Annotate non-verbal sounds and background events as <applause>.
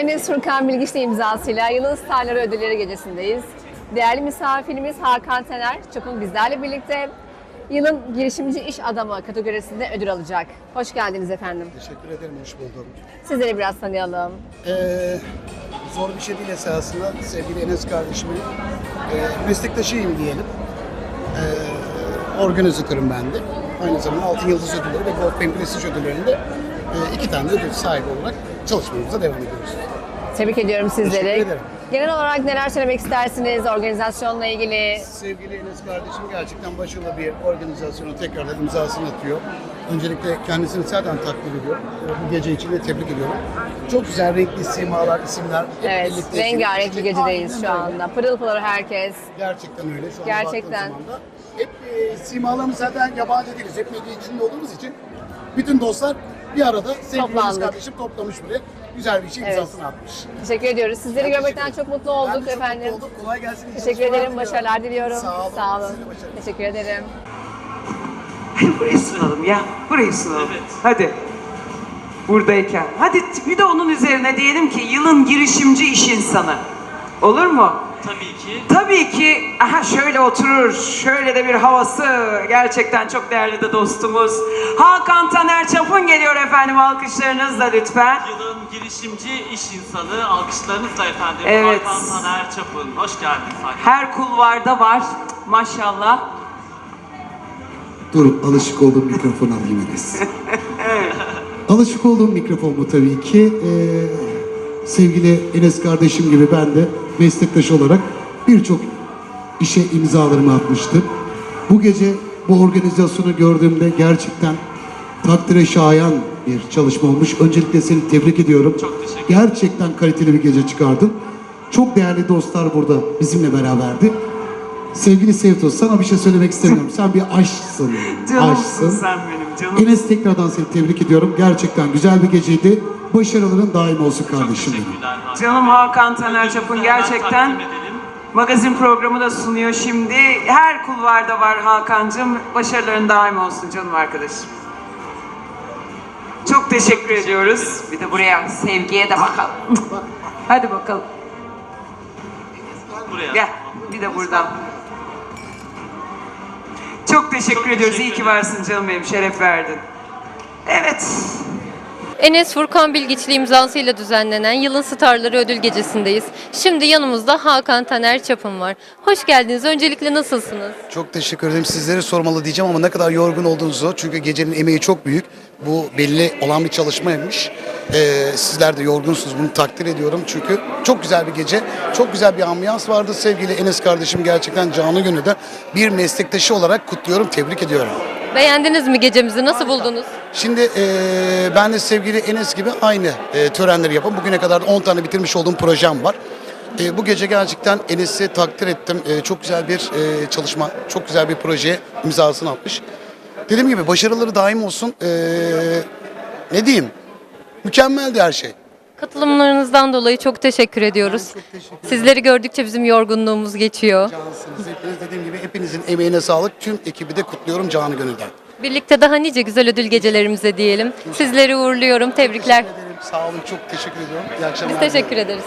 Enes Furkan Bilgiç'le imzasıyla Yılın Starları Ödülleri Gecesi'ndeyiz. Değerli misafirimiz Hakan Tener, Çapın bizlerle birlikte Yılın Girişimci İş Adamı kategorisinde ödül alacak. Hoş geldiniz efendim. Teşekkür ederim, hoş buldum. Sizleri biraz tanıyalım. Ee, zor bir şey değil esasında. Sevgili Enes kardeşimin e, meslektaşıyım diyelim. Ee, organizatörüm ben de. Aynı zamanda Altın Yıldız Ödülleri ve Gold Pen Prestige Ödülleri'nde e, iki tane ödül sahibi olarak çalışmamıza devam ediyoruz. Tebrik ediyorum sizleri. Teşekkür ederim. Genel olarak neler söylemek istersiniz organizasyonla ilgili? Sevgili Enes kardeşim gerçekten başarılı bir organizasyonu tekrardan imzasını atıyor. Öncelikle kendisini zaten takdir ediyorum. Bu gece için de tebrik ediyorum. Çok güzel renkli simalar, isimler. hep Evet, birlikte rengarenk bir gecedeyiz Aynen şu öyle. anda. Pırıl pırıl herkes. Gerçekten öyle. Şu an Gerçekten. baktığım zaman da hep e, simalarımız zaten yabancı değiliz. Hep medya içinde olduğumuz için bütün dostlar bir arada sevgili Toplandık. Kardeşim toplamış buraya. Güzel bir şey Evet. imzasını atmış. Teşekkür ediyoruz. Sizleri Ben görmekten teşekkür çok mutlu Ben de olduk çok efendim. mutlu oldum. Kolay gelsin. iyi Teşekkür çalışmalar ederim. diliyorum. Başarılar diliyorum. Sağ olun. Sağ olun. Size de başarılar. Teşekkür ederim. burayı sunalım ya. Burayı sunalım. Hadi. Buradayken. Hadi bir de onun üzerine diyelim ki yılın girişimci iş insanı. Olur mu? Tabii ki. Tabii ki aha şöyle oturur, şöyle de bir havası. Gerçekten çok değerli de dostumuz. Hakan Taner Çapın geliyor efendim alkışlarınızla lütfen. Yılın girişimci iş insanı alkışlarınızla efendim. Evet. Hakan Taner Çapın. Hoş geldiniz Hakan. Her kulvarda var maşallah. Dur alışık olduğum mikrofon alayım Enes. <laughs> alışık olduğum mikrofon bu tabii ki. Ee, sevgili Enes kardeşim gibi ben de meslektaş olarak birçok işe imzalarımı atmıştım. Bu gece bu organizasyonu gördüğümde gerçekten takdire şayan bir çalışma olmuş. Öncelikle seni tebrik ediyorum. Çok teşekkür Gerçekten kaliteli bir gece çıkardın. Çok değerli dostlar burada bizimle beraberdi. Sevgili Sevtos sana bir şey söylemek istemiyorum. <laughs> Sen bir aşksın. Canımsın Aşksın. sen benim canım. Enes tekrardan seni tebrik ediyorum. Gerçekten güzel bir geceydi. Başarıların daim olsun kardeşim benim. Canım Hakan Taner Çapın gerçekten magazin programı da sunuyor şimdi. Her kulvarda var Hakan'cığım. Başarıların daim olsun canım arkadaşım. Çok teşekkür ediyoruz. Bir de buraya sevgiye de bakalım. Hadi bakalım. Buraya. Gel. Bir de buradan. Çok teşekkür Çok ediyoruz. teşekkür İyi ki varsın canım benim. Şeref verdin. Evet. Enes Furkan Bilgiçli imzasıyla düzenlenen Yılın Starları Ödül Gecesi'ndeyiz. Şimdi yanımızda Hakan Taner Çapın var. Hoş geldiniz. Öncelikle nasılsınız? Çok teşekkür ederim. Sizlere sormalı diyeceğim ama ne kadar yorgun olduğunuzu. Çünkü gecenin emeği çok büyük. Bu belli olan bir çalışmaymış. Ee, sizler de yorgunsunuz. Bunu takdir ediyorum. Çünkü çok güzel bir gece. Çok güzel bir ambiyans vardı. Sevgili Enes kardeşim gerçekten canı gönülden bir meslektaşı olarak kutluyorum. Tebrik ediyorum. Beğendiniz mi gecemizi? Nasıl buldunuz? Şimdi eee, ben de sevgili Enes gibi aynı eee, törenleri yapın. Bugüne kadar 10 tane bitirmiş olduğum projem var. Eee, bu gece gerçekten Enes'i takdir ettim. Eee, çok güzel bir eee, çalışma, çok güzel bir projeye imzasını atmış. Dediğim gibi başarıları daim olsun. Eee, ne diyeyim? Mükemmeldi her şey. Katılımlarınızdan dolayı çok teşekkür ediyoruz. Sizleri gördükçe bizim yorgunluğumuz geçiyor. Cansınız hepiniz dediğim gibi hepinizin emeğine sağlık. Tüm ekibi de kutluyorum canı gönülden. Birlikte daha nice güzel ödül gecelerimize diyelim. Sizleri uğurluyorum. Tebrikler. Teşekkür ederim. Sağ olun çok teşekkür ediyorum. İyi akşamlar. Biz teşekkür ederiz.